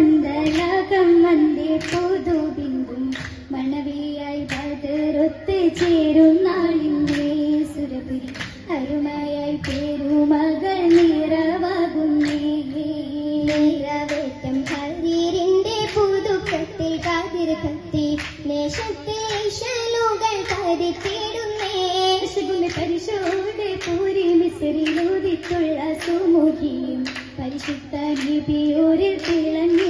പന്തലകം വന്ദേ പുതുബിന്ദും മണവിയായി പതിരൊത്ത് ചേരും നാളിന്റെ സുരപുരി അരുമയായി പേരുമകൾ നിറവാകുന്നേ. നിറവേറ്റം ഹരീരിന്റെ പുതുക്കത്തിൽ കതിർ കത്തി. നേശത്തെ ശലുകൾ കരുത്തിടുന്നേ പരിശോധ പൂരി മിസരിലൂതിത്തുള്ള സുമുഖിയും. പരിശുദ്ധ ലിപിയോരിൽ തിളങ്ങിടുന്നേ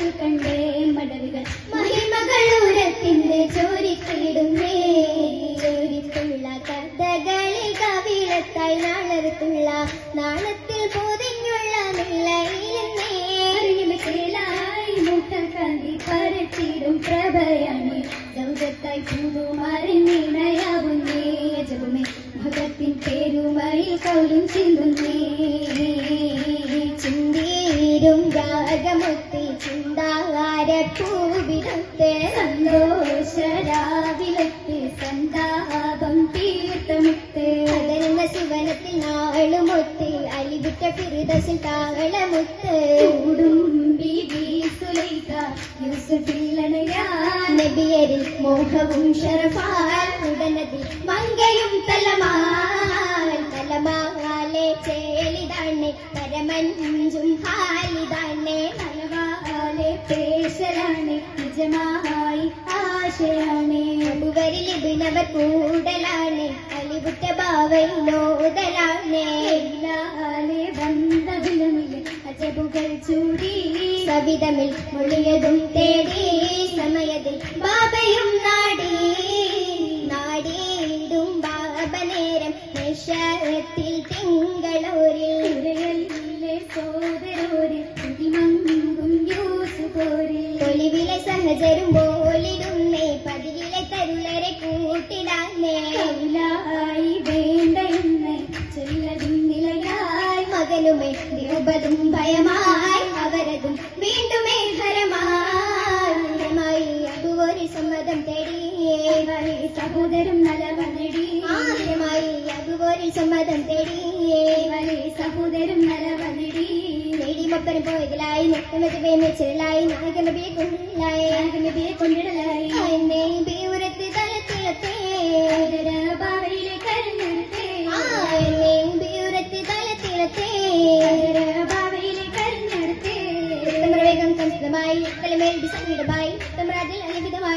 കവിളത്തായി നാളത്തുള്ള നാളത്തിൽ പൊതിഞ്ഞുള്ള നിലയിലെന്നേ. അറിവിലായി മുഖം കണ്ടി പരത്തിടും പ്രഭയാണ് ദൗജത്തായി പൂതുമാറിനയാവുന്നേ ജപമേ ഭഗത്തിൻ പേരുമായി കൗലും ചിന്തുന്നേ. ചിന്തീരും രാഗമുത്തി ചിന്താകാര പൂവിടത്തെ സന്തോഷരാവിലത്തെ സന്താപം അതരുന്ന ശിവനത്തിൽ നാളുമൊത്ത് അലിവിട്ട ഫിറുദസിൽ സുലൈഖ യൂസഫില്ലണയാൻ നബിയരിൽ മോഹവും ഷറഫാൽ ഉടനതി മങ്കയും തലമാൽ. തലമാലെ ചേലിതാണ് പരമഞ്ചും ഹാലിതാണ് തലവാലെ പേശലാണ് നിജമായി ആശയാണ്. അബുവരിൽ ഇതിനവർ കൂടലാണ് ലാലെ ബന്ധവിലമില്ല അജബുകൾ ചൂടി. സവിതമിൽ മൊഴിയതും തേടി സമയത്തിൽ ബാബയും നാടി. നാടിയിടും ബാബ നേരം നിശത്തിൽ തിങ്കളൂരിൽ സോദരോരിൽ കുതിമങ്കും യൂസുപോരിൽ സമ്മതം തേടി വഴി സഹോദരം നലവനടി നേടിമപ്പനം പോയതിലായി നൃത്തമത് വേമിച്ചിലായി നായകൻ നബിയെ കൊണ്ടിലായി നബിയെ കൊണ്ടിടലായി. എന്നെ ബിയുരത്ത് തലത്തിലത്തെ ബാവയിലെ കരഞ്ഞെടുത്തേ എന്നെ ബിയുരത്ത് തലത്തിലത്തെ ബാവയിലെ കരഞ്ഞെടുത്തേ സംസ്കൃതമായി തലമേൽ സംഗീതമായി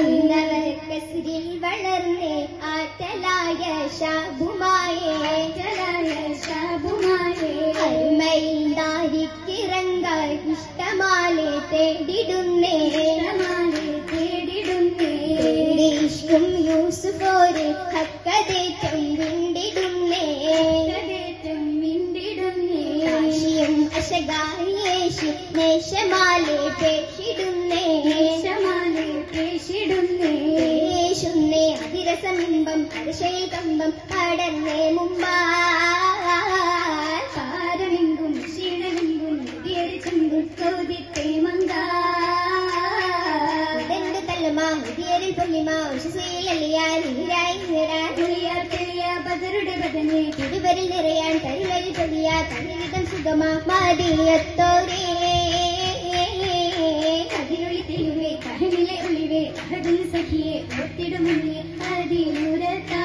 വന്നേ അന്നവർ കസ്രിൽ വളർന്നേ ആറ്റലായ ഷാബുമായേ ജലായ ശാബുമായേ. അരുമയിൽ ദാരിക്കിറങ്ങാൻ ഇഷ്ടമാലെ തേടിടുന്നേ. ഇഷ്ടമാലെ തേടിടുന്നേ. യൂസുഫോര് ഹക്കതേറ്റം വിണ്ടിടുന്നേ കടേറ്റം മിണ്ടിടുന്നേ. കാശിയും അശകായേശി നേശമാലെ ശമാലെ പേശിടുന്നേ േശുന്നേ അതിരസംബം അരശയിൽ കമ്പം പടന്നേ മുമ്പാ പാരമെങ്കും ക്ഷീണമെങ്കും ചോദിത്തേ മങ്കാ തല്ലുമാ മുതിയരിൽ പൊല്ലിമാ ഉഷസീലലിയാൻ നീരായി നിരാ തെളിയാ തെളിയാ ബദറുടെ ബദനെ. തിരുവരിൽ നിറയാൻ തരുവരിൽ പൊലിയാ തന്നിവിധം സുഖമാ. മതിയത്തോരേ അതിലുരത്താ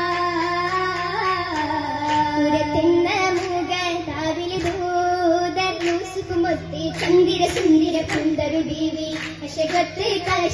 പുരത്തെന്ന മുകൾ താവിൽ ദൂതർ യൂസുഫ് മുത്തി ചന്ദിര സുന്ദിര കുന്തരു ബീവി. അശകത്ത് കലശ